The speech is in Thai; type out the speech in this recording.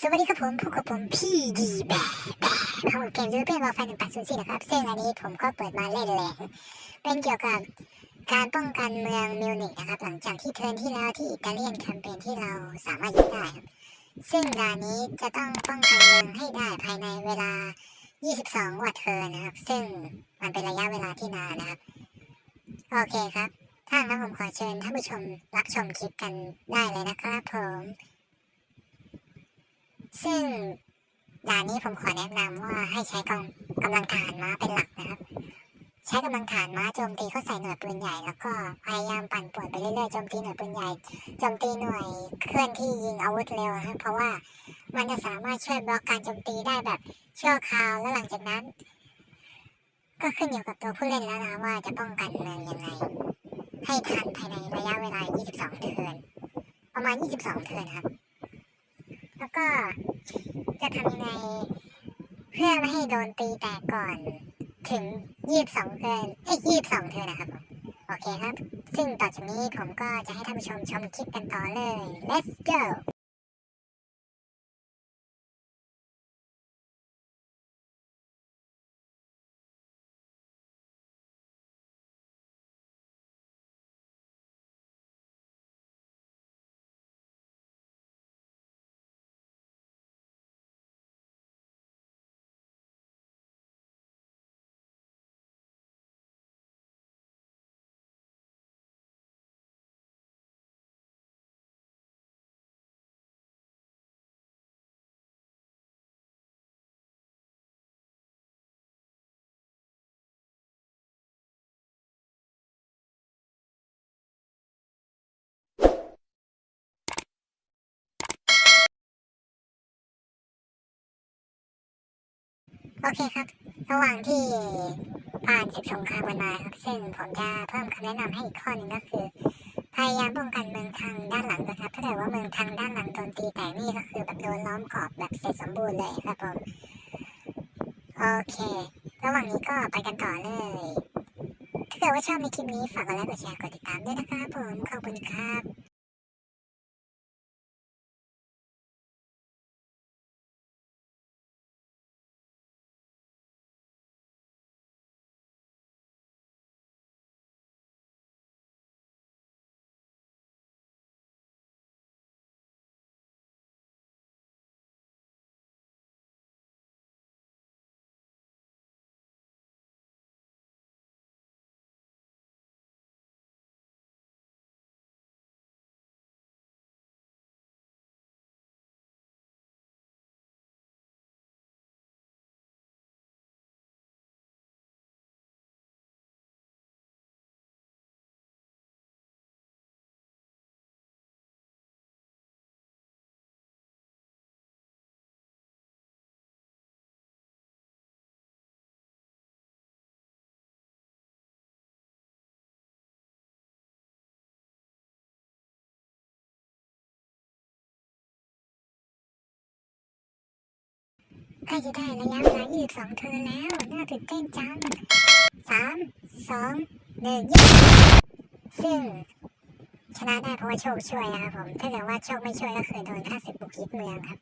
สวัสดีครับผมพบกับผมพี่ดีแบะแบะของเกมยูเปียนวอลไฟหนึ่งแปดศูนย์สี่นะครับ ซึ่งอันนี้ผมก็เปิดมาเล่นแหละเป็นเกี่ยวกับการป้องกันเมืองมิวนิกนะครับ หลังจากที่เทิร์นที่แล้วที่อิตาเลียนแคมเปญที่เราสามารถยึดได้ครับซึ่งด่านนี้จะต้องป้องกันเมืองให้ได้ภายในเวลา 22 วัตเทิร์นนะครับ ซึ่งมันเป็นระยะเวลาที่นานนะครับ โอเคครับ ถ้างั้นผมขอเชิญท่านผู้ชมรับชมคลิปกันได้เลยนะครับผม ซึ่งด่านนี้ผมขอแนะนำว่าให้ใช้กองกำลังทหารม้าเป็นหลักนะครับ ใช้กำลังทหารม้าโจมตีเข้าใส่หน่วยปืนใหญ่ แล้วก็พยายามปั่นป่วนไปเรื่อยๆโจมตีหน่วยปืนใหญ่โจมตีหน่วยเคลื่อนที่ยิงอาวุธเร็วนะครับเพราะว่ามันจะสามารถช่วยบล็อกการโจมตีได้แบบชั่วคราวแล้วหลังจากนั้น ก็ขึ้นอยู่กับตัวผู้เล่นแล้วนะว่าจะป้องกันมืองยังไง ให้ทันภายในระยะเวลา 22 เทิร์นประมาณ 22 เทิร์นครับ แล้วก็จะทำยังไงเพื่อไม่ให้โดนตีแตกก่อนถึง22เทิร์นเอ้ยี่สิบสองเทิร์นนะครับผมโอเคครับ ซึ่งต่อจากนี้ผมก็จะให้ท่านผู้ชมชมคลิปกันต่อเลย let's go โอเคครับ ระหว่างที่ผ่านศึกสงครามกันมาครับ ซึ่งผมจะเพิ่มคำแนะนำให้อีกข้อหนึ่งก็คือ พยายามป้องกันเมืองทางด้านหลังนะครับ ถ้าเกิดว่าเมืองทางด้านหลังโดนตีแต่นี่ก็คือแบบโดนล้อมกรอบแบบเสร็จสมบูรณ์เลยครับผม โอเค ระหว่างนี้ก็ไปกันต่อเลย ถ้าเกิดว่าชอบในคลิปนี้ฝากกดไลค์ กดแชร์ กดติดตามด้วยนะครับผม ขอบคุณครับ ใกล้จะได้ระยะเวลา 22เทอร์แล้ว น่าตื่นเต้นจังสามสองหนึ่งยิงซึ่งชนะได้เพราะว่าโชคช่วยนะครับผม ถ้าเกิดว่าโชคไม่ช่วยก็คือโดนข้าศึกบุกยึดเมืองครับ